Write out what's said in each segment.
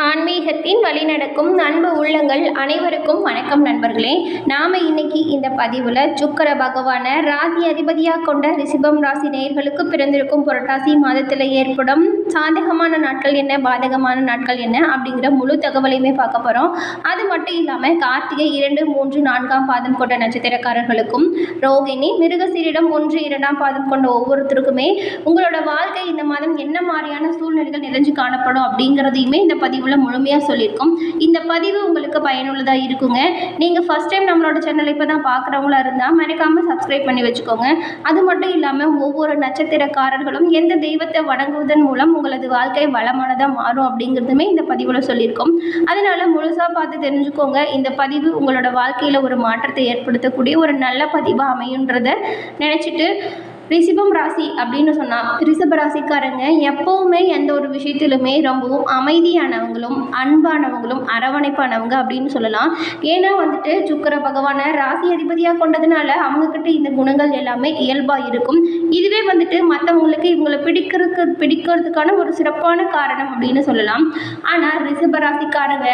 ஆன்மீகத்தின் வழிநடக்கும் அன்பு உள்ளங்கள் அனைவருக்கும் வணக்கம் நண்பர்களே. நாம் இன்னைக்கு இந்த பதிவில் சுக்கர பகவானை ராசி அதிபதியாக கொண்ட ரிஷபம் ராசி நேயர்களுக்கு பிறந்திருக்கும் புரட்டாசி மாதத்தில் ஏற்படும் சாதகமான நாட்கள் என்ன பாதகமான நாட்கள் என்ன அப்படிங்கிற முழு தகவலையுமே பார்க்க போகிறோம் அது மட்டும் இல்லாமல் கார்த்திகை இரண்டு மூன்று நான்காம் பாதம் கொண்ட நட்சத்திரக்காரர்களுக்கும் ரோகிணி மிருகசீரிடம் ஒன்று இரண்டாம் பாதம் கொண்ட ஒவ்வொருத்தருக்குமே உங்களோட வாழ்க்கை இந்த மாதம் என்ன மாதிரியான சூழ்நிலைகள் நிறைஞ்சு காணப்படும் அப்படிங்கிறதையுமே இந்த பதிவில் முழுமையாக சொல்லியிருக்கோம். இந்த பதிவு உங்களுக்கு பயனுள்ளதாக இருக்குங்க. நீங்கள் ஃபஸ்ட் டைம் நம்மளோட சேனலை இப்போ தான் பார்க்குறவங்களா இருந்தால் மறக்காமல் சப்ஸ்கிரைப் பண்ணி வச்சுக்கோங்க. அது மட்டும் இல்லாமல் ஒவ்வொரு நட்சத்திரக்காரர்களும் எந்த தெய்வத்தை வணங்குவதன் மூலம் உங்களது வாழ்க்கை வளமானதாக மாறும் அப்படிங்கிறதுமே இந்த பதிவில் சொல்லியிருக்கோம். அதனால் முழுசாக பார்த்து தெரிஞ்சுக்கோங்க. இந்த பதிவு உங்களோட வாழ்க்கையில் ஒரு மாற்றத்தை ஏற்படுத்தக்கூடிய ஒரு நல்ல பதிவாக அமையுன்றதை நினச்சிட்டு ரிஷபம் ராசி அப்படின்னு சொன்னால் ரிஷப ராசிக்காரங்க எப்போவுமே எந்த ஒரு விஷயத்திலுமே ரொம்பவும் அமைதியானவங்களும் அன்பானவங்களும் அரவணைப்பானவங்க அப்படின்னு சொல்லலாம். ஏன்னா வந்துட்டு சுக்கர பகவானை ராசி அதிபதியாக கொண்டதுனால அவங்கக்கிட்ட இந்த குணங்கள் எல்லாமே இயல்பாக இருக்கும். இதுவே வந்துட்டு மற்றவங்களுக்கு இவங்களை பிடிக்கிறதுக்கு பிடிக்கிறதுக்கான ஒரு சிறப்பான காரணம் அப்படின்னு சொல்லலாம். ஆனால் ரிஷப ராசிக்காரங்க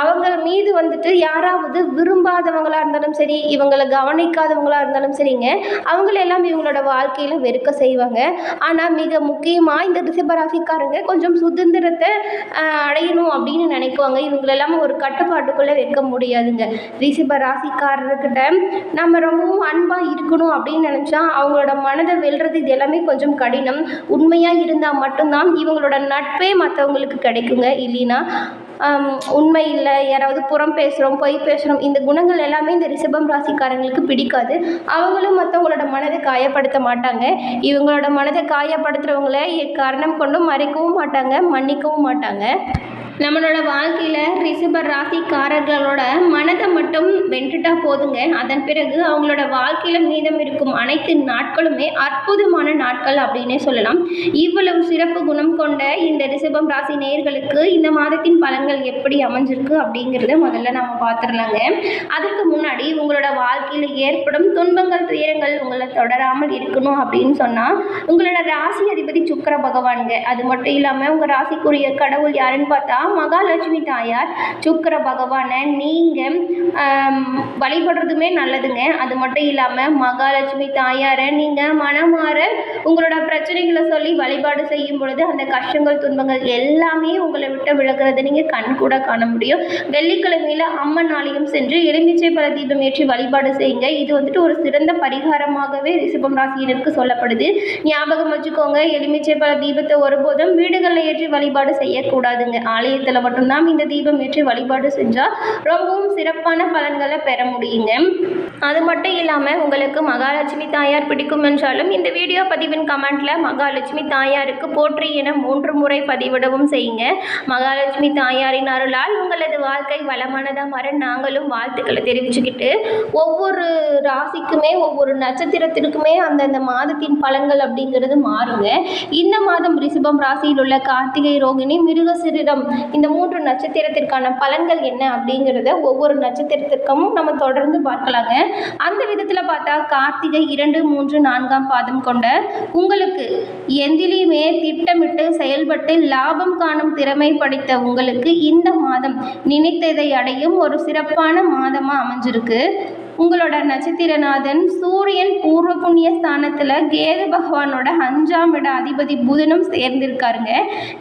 அவங்க மீது வந்துட்டு யாராவது விரும்பாதவங்களாக இருந்தாலும் சரி இவங்களை கவனிக்காதவங்களாக இருந்தாலும் சரிங்க அவங்களெல்லாம் இவங்களோட வாழ்க்கையில் வெறுக்க செய்வாங்க. ஆனால் மிக முக்கியமாக இந்த ரிஷபராசிக்காரங்க கொஞ்சம் சுதந்திரத்தை அடையணும் அப்படின்னு நினைக்குவாங்க. இவங்களெல்லாம் ஒரு கட்டுப்பாட்டுக்குள்ளே வைக்க முடியாதுங்க. ரிஷபராசிக்காரர்கிட்ட நம்ம ரொம்பவும் அன்பாக இருக்கணும் அப்படின்னு நினச்சா அவங்களோட மனதை வெல்றது இது எல்லாமே கொஞ்சம் கடினம். உண்மையாக இருந்தால் மட்டும்தான் இவங்களோட நட்பே மற்றவங்களுக்கு கிடைக்குங்க. இல்லைன்னா உண்மை இல்லை யாராவது புறம் பேசுகிறோம் பொய் பேசுகிறோம் இந்த குணங்கள் எல்லாமே இந்த ரிஷபம் ராசிக்காரங்களுக்கு பிடிக்காது. அவங்களும் மற்றவங்களோட மனதை காயப்படுத்த மாட்டாங்க. இவங்களோட மனதை காயப்படுத்துகிறவங்கள எக்காரணம் கொண்டும் மறைக்கவும் மாட்டாங்க மன்னிக்கவும் மாட்டாங்க. நம்மளோட வாழ்க்கையில் ரிஷப ராசிக்காரர்களோட மனதை மட்டும் வென்றுட்டா போதுங்க. அதன் பிறகு அவங்களோட வாழ்க்கையில் மீதம் இருக்கும் அனைத்து நாட்களுமே அற்புதமான நாட்கள் அப்படின்னே சொல்லலாம். இவ்வளவு சிறப்பு குணம் கொண்ட இந்த ரிஷபம் ராசி நேயர்களுக்கு இந்த மாதத்தின் பலன்கள் எப்படி அமைஞ்சிருக்கு அப்படிங்கிறத முதல்ல நம்ம பார்த்துடலாங்க. அதுக்கு முன்னாடி உங்களோட வாழ்க்கையில் ஏற்படும் துன்பங்கள் துயரங்கள் உங்களை தொடராமல் இருக்கணும் அப்படின்னு சொன்னால் உங்களோட ராசி அதிபதி சுக்கர பகவானுங்க. அது மட்டும் இல்லாமல் உங்கள் ராசிக்குரிய கடவுள் யாருன்னு பார்த்தா மகாலட்சுமி தாயார் சுக்கிர பகவானை நீங்கள் வழிபடுறதுமே நல்லதுங்க. அது மட்டும் இல்லாமல் மகாலட்சுமி தாயாரை நீங்கள் மனமாற உங்களோட பிரச்சனைகளை சொல்லி வழிபாடு செய்யும் பொழுது அந்த கஷ்டங்கள் துன்பங்கள் எல்லாமே உங்களை விட்டு விலகிறது நீங்கள் கண் கூட காண முடியும். வெள்ளிக்கிழமையில் அம்மன் ஆலயம் சென்று எலுமிச்சை பழ தீபம் ஏற்றி வழிபாடு செய்யுங்க. இது வந்துட்டு ஒரு சிறந்த பரிகாரமாகவே ரிஷபம் ராசியினருக்கு சொல்லப்படுது. ஞாபகம் வச்சுக்கோங்க எலுமிச்சை பழ தீபத்தை ஒருபோதும் வீடுகளில் ஏற்றி வழிபாடு செய்யக்கூடாதுங்க. ஆலயத்தில் மட்டும்தான் இந்த தீபம் ஏற்றி வழிபாடு செஞ்சால் ரொம்பவும் சிறப்பான பலன்களை பெற முடியுங்க. அது மட்டும் இல்லாமல் உங்களுக்கு மகாலட்சுமி தாயார் பிடிக்கும் என்றாலும் இந்த வீடியோ பதிவின் கமெண்ட்டில் மகாலட்சுமி தாயாருக்கு போற்றி என மூன்று முறை பதிவிடவும் செய்யுங்க. மகாலட்சுமி தாயாரின் அருளால் உங்களது வாழ்க்கை வளமானதாக மாற நாங்களும் வாழ்த்துக்களை தெரிவிச்சுக்கிட்டு ஒவ்வொரு ராசிக்குமே ஒவ்வொரு நட்சத்திரத்திற்குமே அந்தந்த மாதத்தின் பலன்கள் அப்படிங்கிறது மாறுங்க. இந்த மாதம் ரிஷபம் ராசியில் உள்ள கார்த்திகை ரோகிணி மிருகசிரிடம் இந்த மூன்று நட்சத்திரத்திற்கான பலன்கள் என்ன அப்படிங்கிறத ஒவ்வொரு நட்சத்திரத்திற்கும் நம்ம தொடர்ந்து பார்க்கலாங்க. அந்த விதத்தில் பார்த்தா கார்த்திகை இரண்டு மூன்று நான்காம் பாதம் கொண்ட உங்களுக்கு எந்திலையுமே திட்டமிட்டு செயல்பட்டு லாபம் காணும் திறமை படைத்த உங்களுக்கு இந்த மாதம் நினைத்ததை அடையும் ஒரு சிறப்பான மாதமாக அமைஞ்சிருக்கு. உங்களோட நட்சத்திரநாதன் சூரியன் பூர்வ புண்ணிய ஸ்தானத்தில் கேது பகவானோட அஞ்சாம் இட அதிபதி புதனும் சேர்ந்திருக்காருங்க.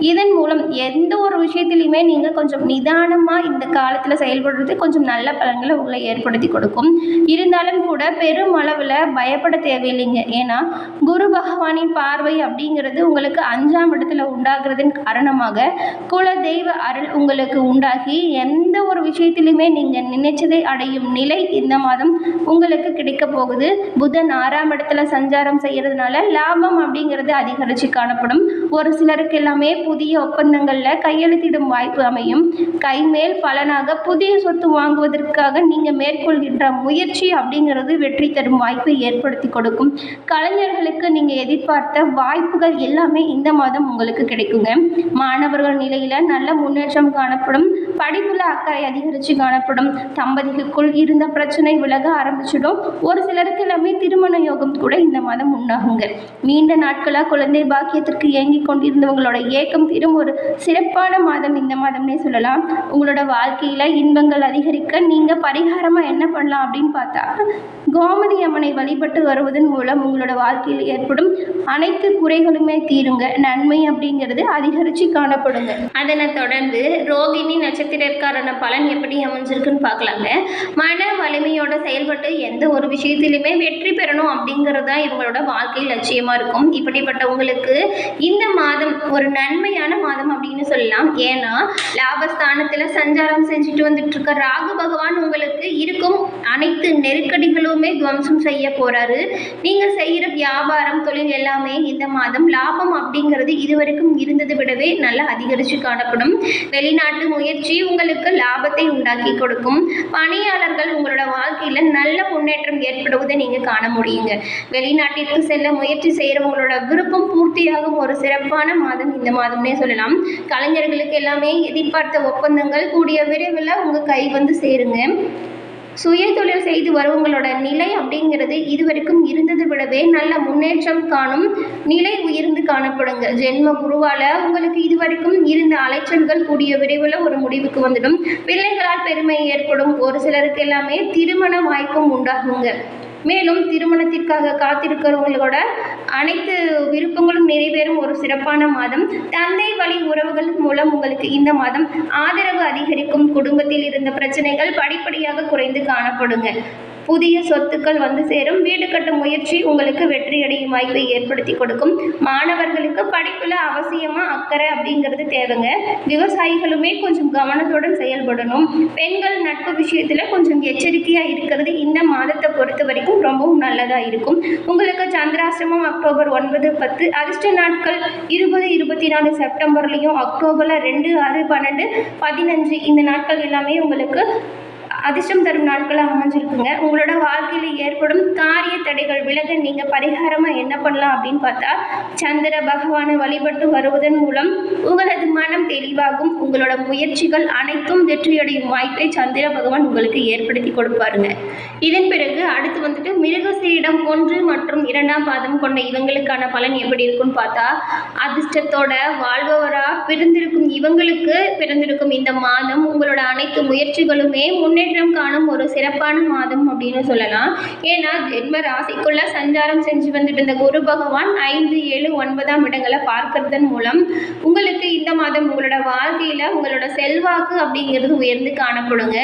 இதன் மூலம் எந்த ஒரு விஷயத்துலையுமே நீங்கள் கொஞ்சம் நிதானமாக இந்த காலத்தில் செயல்படுறது கொஞ்சம் நல்ல பலன்களை உங்களை ஏற்படுத்தி கொடுக்கும். இருந்தாலும் கூட பெரும் அளவில் பயப்பட தேவையில்லைங்க. ஏன்னா குரு பகவானின் பார்வை அப்படிங்கிறது உங்களுக்கு அஞ்சாம் இடத்துல உண்டாகிறதன் காரணமாக குல தெய்வ அருள் உங்களுக்கு உண்டாகி எந்த ஒரு விஷயத்திலுமே நீங்கள் நினைச்சதை அடையும் நிலை இந்த மாதம் உங்களுக்கு கிடைக்க போகுது. புதன் ஆறாம் இடத்துல சஞ்சாரம் செய்யறதுனால லாபம் அப்படிங்கிறது அதிகரித்து காணப்படும். ஒரு சிலருக்கு எல்லாமே புதிய ஒப்பந்தங்களில் கையெழுத்திடும் வாய்ப்பு அமையும். கைமேல் பலனாக புதிய சொத்து வாங்குவதற்காக நீங்கள் மேற்கொள்கின்ற முயற்சி அப்படிங்கிறது வெற்றி தரும் வாய்ப்பை ஏற்படுத்தி கொடுக்கும். கலைஞர்களுக்கு நீங்கள் எதிர்பார்த்த வாய்ப்புகள் எல்லாமே இந்த மாதம் உங்களுக்கு கிடைக்குங்க. மாணவர்கள் நிலையில் நல்ல முன்னேற்றம் காணப்படும். படிப்புல அக்கறை அதிகரித்து காணப்படும். தம்பதிகளுக்குள் இருந்த பிரச்சனை விலக ஆரம்பிச்சிடும். ஒரு சிலருக்கு எல்லாமே திருமண யோகம் கூட இந்த மாதம் உண்டாகுங்க நீண்ட நாட்களாக குழந்தை பாக்கியத்திற்கு ஏங்கி கொண்டிருந்தவங்களோட ஏக்கம் தீரும் ஒரு சிறப்பான மாதம் இந்த மாதம்னே சொல்லலாம். உங்களோட வாழ்க்கையில் இன்பங்கள் அதிகரிக்க நீங்கள் பரிகாரமாக என்ன பண்ணலாம் அப்படின்னு பார்த்தா கோமதி அம்மனை வழிபட்டு வருவதன் மூலம் உங்களோட வாழ்க்கையில் ஏற்படும் அனைத்து குறைகளுமே தீருங்க. நன்மை அப்படிங்கிறது அதிகரித்து காணப்படுங்க. அதனை தொடர்ந்து ரோகிணி நட்சத்திர நட்சத்திரக்காரன பலன் எப்படி அமைஞ்சிருக்குன்னு பார்க்கலாங்க. மன வலிமையோட செயல்பட்டு எந்த ஒரு விஷயத்திலுமே வெற்றி பெறணும் அப்படிங்கிறது தான் இவங்களோட வாழ்க்கை லட்சியமாக இருக்கும். இப்படிப்பட்டவங்களுக்கு இந்த மாதம் ஒரு நன்மையான மாதம் அப்படின்னு சொல்லலாம். ஏன்னா லாபஸ்தானத்தில் சஞ்சாரம் செஞ்சுட்டு வந்துட்டு இருக்க ராகு பகவான் உங்களுக்கு இருக்கும். அனைத்து நெருக்கடிகளுமே துவம்சம் செய்ய போறாரு. நீங்கள் செய்கிற வியாபாரம் தொழில் எல்லாமே இந்த மாதம் லாபம் அப்படிங்கிறது இதுவரைக்கும் இருந்ததை விடவே நல்லா அதிகரித்து காணப்படும். வெளிநாட்டு முயற்சி உங்களுக்கு லாபத்தை உண்டாக்கி கொடுக்கும். பணியாளர்கள் உங்களோட வாழ்க்கையில் நல்ல முன்னேற்றம் ஏற்படுவதை நீங்கள் காண முடியுங்க. வெளிநாட்டிற்கு செல்ல முயற்சி செய்கிறவங்களோட விருப்பம் பூர்த்தியாகும் ஒரு சிறப்பான மாதம் இந்த மாதம்னே சொல்லலாம். கலைஞர்களுக்கு எல்லாமே எதிர்பார்த்த ஒப்பந்தங்கள் கூடிய விரைவில் உங்கள் கை வந்து சேருங்க. சுய தொழில் செய்து வருவங்களோட நிலை அப்படிங்கிறது இதுவரைக்கும் இருந்ததை விடவே நல்ல முன்னேற்றம் காணும் நிலை உயர்ந்து காணப்படுங்க ஜென்ம குருவால உங்களுக்கு இதுவரைக்கும் இருந்த அலைச்சல்கள் கூடிய விரைவில் ஒரு முடிவுக்கு வந்துடும். பிள்ளைகளால் பெருமை ஏற்படும் ஒரு சிலருக்கு எல்லாமே திருமண வாய்ப்பும் உண்டாகுங்க. மேலும் திருமணத்திற்காக காத்திருக்கிறவங்களோட அனைத்து விருப்பங்களும் நிறைவேறும் ஒரு சிறப்பான மாதம். தந்தை வழி உறவுகள் மூலம் உங்களுக்கு இந்த மாதம் ஆதரவு அதிகரிக்கும் குடும்பத்தில் இருந்த பிரச்சனைகள் படிப்படியாக குறைந்து காணப்படுங்க. புதிய சொத்துக்கள் வந்து சேரும். வீடு கட்டும் முயற்சி உங்களுக்கு வெற்றியடையும் வாய்ப்பை ஏற்படுத்தி கொடுக்கும். மாணவர்களுக்கு படிப்பில் அவசியமாக அக்கறை அப்படிங்கிறது தேவைங்க. விவசாயிகளுமே கொஞ்சம் கவனத்துடன் செயல்படணும். பெண்கள் நட்பு விஷயத்தில் கொஞ்சம் எச்சரிக்கையாக இருக்கிறது இந்த மாதத்தை பொறுத்த வரைக்கும் ரொம்பவும் நல்லதாக இருக்கும். உங்களுக்கு சந்திராசிரமம் அக்டோபர் ஒன்பது பத்து அதிர்ஷ்ட நாட்கள் இருபது இருபத்தி நாலு செப்டம்பர்லேயும் அக்டோபரில் ரெண்டு ஆறு பன்னெண்டு பதினஞ்சு இந்த நாட்கள் எல்லாமே உங்களுக்கு அதிர்ஷ்டம் தரும் நாட்களாக அமைஞ்சிருக்குங்க. உங்களோட வாழ்க்கையில் ஏற்படும் காரிய தடைகள் விலக நீங்கள் பரிகாரமாக என்ன பண்ணலாம் அப்படின்னு பார்த்தா சந்திர பகவானை வழிபட்டு வருவதன் மூலம் உங்களது மனம் தெளிவாகும். உங்களோட முயற்சிகள் அனைத்தும் வெற்றியடையும் வாய்ப்பை சந்திர பகவான் உங்களுக்கு ஏற்படுத்தி கொடுப்பாருங்க. இதன் பிறகு அடுத்து வந்துட்டு மிருகசீரிடம் ஒன்று மற்றும் இரண்டாம் பாதம் கொண்ட இவங்களுக்கான பலன் எப்படி இருக்குன்னு பார்த்தா அதிர்ஷ்டத்தோட வாழ்பவராக பிறந்திருக்கும் இவங்களுக்கு பிறந்திருக்கும் இந்த மாதம் உங்களோட அனைத்து முயற்சிகளுமே முன்னேற்றம் காணும் ஒரு சிறப்பான மாதம் அப்படின்னு சொல்லலாம். ஏன்னா ஜென்ம ராசிக்குள்ள சஞ்சாரம் செஞ்சு வந்துட்டு இருந்த குரு பகவான் ஐந்து ஏழு ஒன்பதாம் இடங்களை பார்க்கறதன் மூலம் உங்களுக்கு இந்த மாதம் உங்களோட வாழ்க்கையில் உங்களோட செல்வாக்கு அப்படிங்கிறது உயர்ந்து காணப்படுங்க.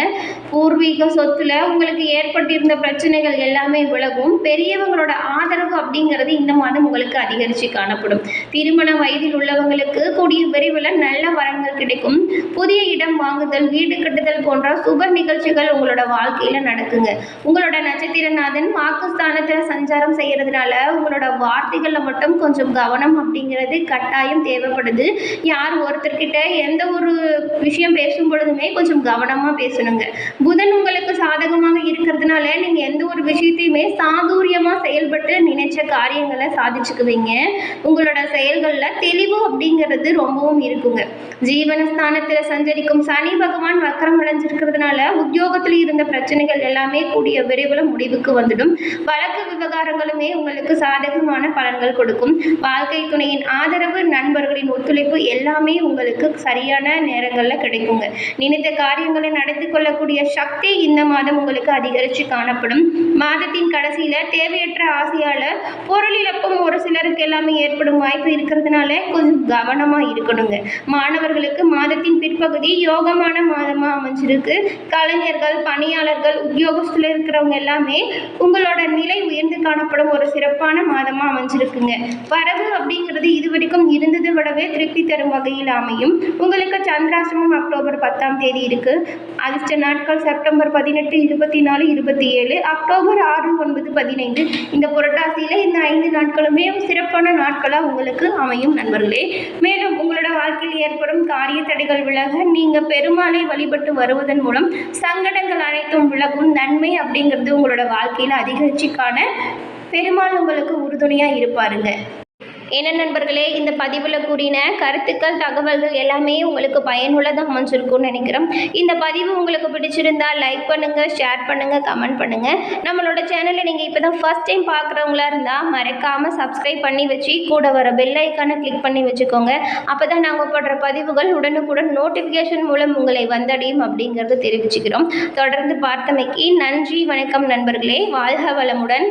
பூர்வீக சொத்துல உங்களுக்கு ஏற்பட்டிருந்த பிரச்சனைகள் எல்லாமே விலகும். பெரியவங்களோட ஆதரவு அப்படிங்கிறது இந்த மாதம் உங்களுக்கு அதிகரித்து காணப்படும். திருமண வயதில் உள்ளவங்களுக்கு கூடிய விரைவில் நல்ல வரங்கள் கிடைக்கும். புதிய இடம் வாங்குதல் வீடு கட்டுதல் போன்ற சுப நிகழ்ச்சிகள் உங்களோட வாழ்க்கையில் நடக்குங்க. உங்களோட நட்சத்திரநாதன் வாக்குஸ்தானத்தில் சஞ்சாரம் செய்கிறதுனால உங்களோட வார்த்தைகளில் மட்டும் கொஞ்சம் கவனம் அப்படிங்கிறது கட்டாயம் தேவைப்படுது. யார் ஒருத்தர்கிட்ட எந்த ஒரு விஷயம் பேசும் பொழுதுமே கொஞ்சம் கவனமாக பேசணுங்க. புதன் உங்களுக்கு சாதகமாக இருக்கிறதுனால நீங்கள் எந்த ஒரு விஷயத்தையுமே சாதுரியமாக செயல்பட்டு நினைச்ச காரியங்களை சாதிச்சுக்குவீங்க. உங்களோட செயல்களில் தெளிவு அப்படிங்கிறது ரொம்பவும் இருக்குங்க. ஜீவனஸ்தானத்தில் சஞ்சரிக்கும் சனி பகவான் வக்கரம் அடைஞ்சிருக்கிறதுனால உத்தியோகத்தில் இருந்த பிரச்சனைகள் எல்லாமே கூடிய விரைவில் முடிவுக்கு வந்துடும். வழக்கு விவகாரங்களுமே உங்களுக்கு சாதகமான பலன்கள் கொடுக்கும். வாழ்க்கை துணையின் ஆதரவு நண்பர்களின் ஒத்துழைப்பு எல்லாமே உங்களுக்கு சரியான நேரங்களில் கிடைக்குங்க. நினைத்த காரியங்களை நடத்தி கொள்ளக்கூடிய சக்தி இந்த மாதம் உங்களுக்கு அதிகரித்து காணப்படும். மாதத்தின் கடைசியில் தேவையற்ற ஆசையால் பொருள் இழப்பும் ஒரு சிலருக்கு எல்லாமே ஏற்படும் வாய்ப்பு இருக்கிறதுனால கொஞ்சம் கவனமாக இருக்கணுங்க. மாணவர்களுக்கு மாதத்தின் பிற்பகுதி யோகமான மாதமாக அமைஞ்சிருக்கு. கலைஞர் ஊழியர்கள் பணியாளர்கள் உத்தியோகத்தில் இருக்கிறவங்க எல்லாமே உங்களோட நிலை உயர்ந்து காணப்படும் ஒரு சிறப்பான மாதமாக அமைஞ்சிருக்குங்க. வரவு அப்படிங்கிறது இது வரைக்கும் இருந்ததை விடவே திருப்தி தரும் வகையில் அமையும். உங்களுக்கு சந்திராசிரமம் அக்டோபர் பத்தாம் தேதி இருக்கு. அதிர்ஷ்ட நாட்கள் செப்டம்பர் பதினெட்டு இருபத்தி நாலு இருபத்தி ஏழு அக்டோபர் ஆறு ஒன்பது பதினைந்து. இந்த புரட்டாசியில் இந்த ஐந்து நாட்களுமே சிறப்பான நாட்களாக உங்களுக்கு அமையும் நண்பர்களே. மேலும் உங்களோட வாழ்க்கையில் ஏற்படும் காரிய தடைகள் விலக நீங்கள் பெருமாளை வழிபட்டு வருவதன் மூலம் சங்கடங்கள் அனைத்தும் விலகும் நன்மை அப்படிங்கிறது உங்களோட வாழ்க்கையில் அதிகரிச்சு காண பெருமாள் உங்களுக்கு உறுதுணையாக இருப்பாருங்க. என்ன நண்பர்களே இந்த பதிவில் கூறின கருத்துக்கள் தகவல்கள் எல்லாமே உங்களுக்கு பயனுள்ளதாக அமைஞ்சிருக்கும்னு நினைக்கிறோம். இந்த பதிவு உங்களுக்கு பிடிச்சிருந்தா லைக் பண்ணுங்கள் ஷேர் பண்ணுங்கள் கமெண்ட் பண்ணுங்கள் நம்மளோட சேனலை நீங்கள் இப்போ தான் ஃபஸ்ட் டைம் பார்க்குறவங்களா இருந்தால் மறக்காமல் சப்ஸ்கிரைப் பண்ணி வச்சு கூட வர பெல் ஐக்கானை கிளிக் பண்ணி வச்சுக்கோங்க. அப்போ தான் நாங்கள் போடுற பதிவுகள் உடனுக்குடன் நோட்டிஃபிகேஷன் மூலம் உங்களை வந்தடையும் அப்படிங்கிறத தெரிவிச்சுக்கிறோம். தொடர்ந்து பார்த்தமைக்கு நன்றி வணக்கம் நண்பர்களே. வாழ்க வளமுடன்.